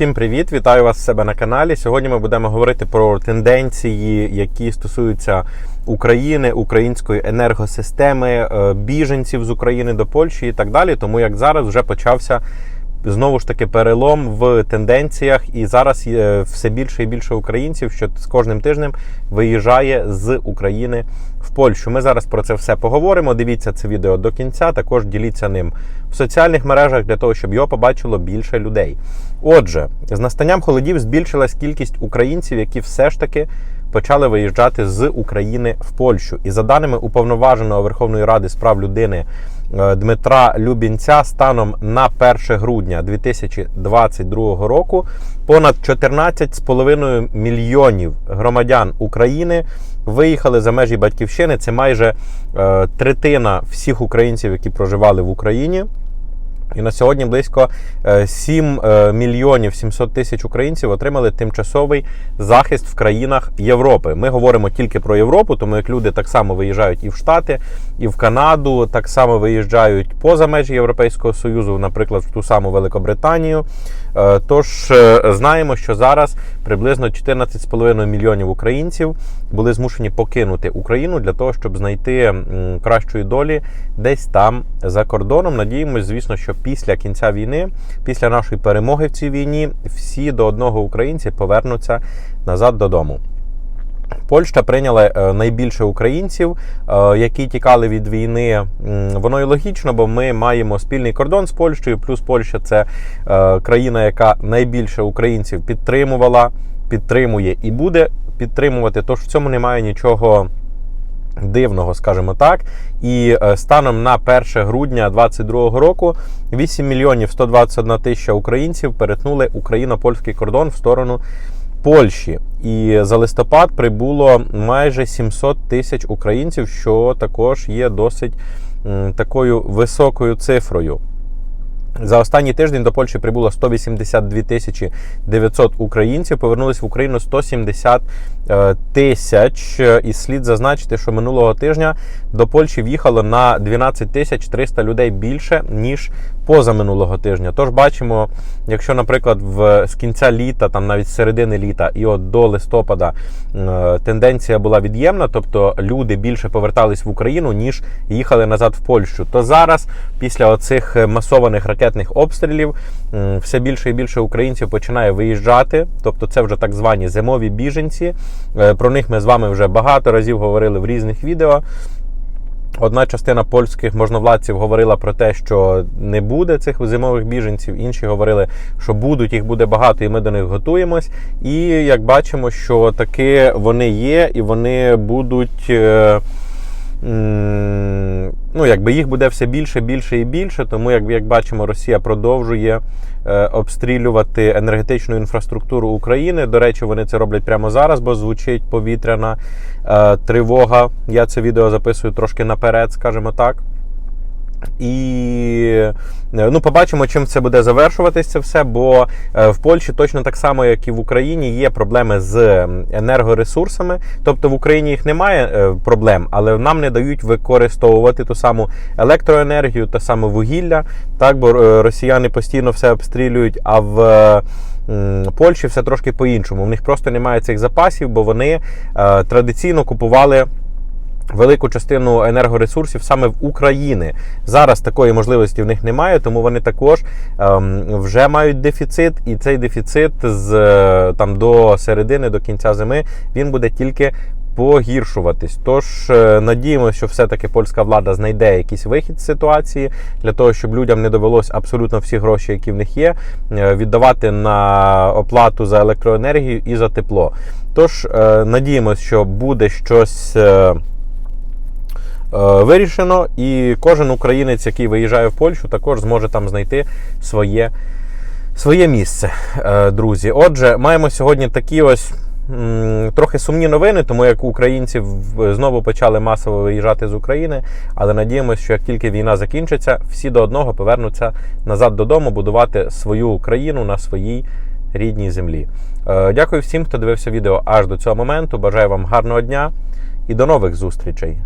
Всім привіт! Вітаю вас в себе на каналі. Сьогодні ми будемо говорити про тенденції, які стосуються України, української енергосистеми, е, біженців з України до Польщі і так далі. Тому як зараз вже почався знову ж таки перелом в тенденціях, і зараз є все більше і більше українців, що з кожним тижнем виїжджає з України в Польщу. Ми зараз про це все поговоримо. Дивіться це відео до кінця. Також діліться ним в соціальних мережах для того, щоб його побачило більше людей. Отже, з настанням холодів збільшилась кількість українців, які все ж таки. Почали виїжджати з України в Польщу, і за даними уповноваженого Верховної Ради з прав людини Дмитра Любінця, станом на 1 грудня 2022 року понад 14,5 мільйонів громадян України виїхали за межі батьківщини. Це майже е, третина всіх українців, які проживали в Україні. І на сьогодні близько 7 мільйонів 700 тисяч українців отримали тимчасовий захист в країнах Європи. Ми говоримо тільки про Європу, тому як люди так само виїжджають і в Штати, і в Канаду, так само виїжджають поза межі Європейського Союзу, наприклад, в ту саму Великобританію. Тож знаємо, що зараз приблизно 14,5 мільйонів українців були змушені покинути Україну для того, щоб знайти кращої долі десь там за кордоном. Надіємось, звісно, що після кінця війни, після нашої перемоги в цій війні, всі до одного українці повернуться назад додому. Польща прийняла найбільше українців, які тікали від війни. Воно і логічно, бо ми маємо спільний кордон з Польщею. Плюс Польща це країна, яка найбільше українців підтримувала, підтримує і буде підтримувати. Тож в цьому немає нічого. Дивного, скажімо так, і станом на 1 грудня 2022 року 8 мільйонів 121 тисяча українців перетнули україно-польський кордон в сторону Польщі. І за листопад прибуло майже 700 тисяч українців, що також є досить такою високою цифрою. За останній тиждень до Польщі прибуло 182 тисячі 900 українців. Повернулись в Україну 170 тисяч. І слід зазначити, що минулого тижня до Польщі в'їхало на 12 тисяч 300 людей більше ніж поза минулого тижня. Тож бачимо, якщо, наприклад, в з кінця літа, там навіть з середини літа, і от до листопада тенденція була від'ємна, тобто люди більше повертались в Україну ніж їхали назад в Польщу. То зараз, після оцих масованих ракетних обстрілів, все більше і більше українців починає виїжджати, тобто це вже так звані зимові біженці. Про них ми з вами вже багато разів говорили в різних відео. Одна частина польських можновладців говорила про те, що не буде цих зимових біженців. Інші говорили, що будуть, їх буде багато, і ми до них готуємось. І як бачимо, що таки вони є, і вони будуть. Ну, якби їх буде все більше, більше і більше. Тому, як як бачимо, Росія продовжує е, обстрілювати енергетичну інфраструктуру України. До речі, вони це роблять прямо зараз, бо звучить повітряна е, тривога. Я це відео записую трошки наперед, скажімо так. І ну, побачимо, чим це буде завершуватись це все. Бо в Польщі точно так само, як і в Україні, є проблеми з енергоресурсами. Тобто в Україні їх немає проблем, але нам не дають використовувати ту саму електроенергію, те саме вугілля. Так, бо росіяни постійно все обстрілюють. А в Польщі все трошки по-іншому. В них просто немає цих запасів, бо вони традиційно купували. Велику частину енергоресурсів саме в Україні. Зараз такої можливості в них немає, тому вони також ем, вже мають дефіцит, і цей дефіцит з там до середини, до кінця зими він буде тільки погіршуватись. Тож е, надіємося, що все-таки польська влада знайде якийсь вихід з ситуації для того, щоб людям не довелось абсолютно всі гроші, які в них є, е, віддавати на оплату за електроенергію і за тепло. Тож е, надіємося, що буде щось. Вирішено, і кожен українець, який виїжджає в Польщу, також зможе там знайти своє своє місце, друзі. Отже, маємо сьогодні такі ось трохи сумні новини, тому як українці знову почали масово виїжджати з України. Але надіємося, що як тільки війна закінчиться, всі до одного повернуться назад додому, будувати свою Україну на своїй рідній землі. Дякую всім, хто дивився відео аж до цього моменту. Бажаю вам гарного дня і до нових зустрічей.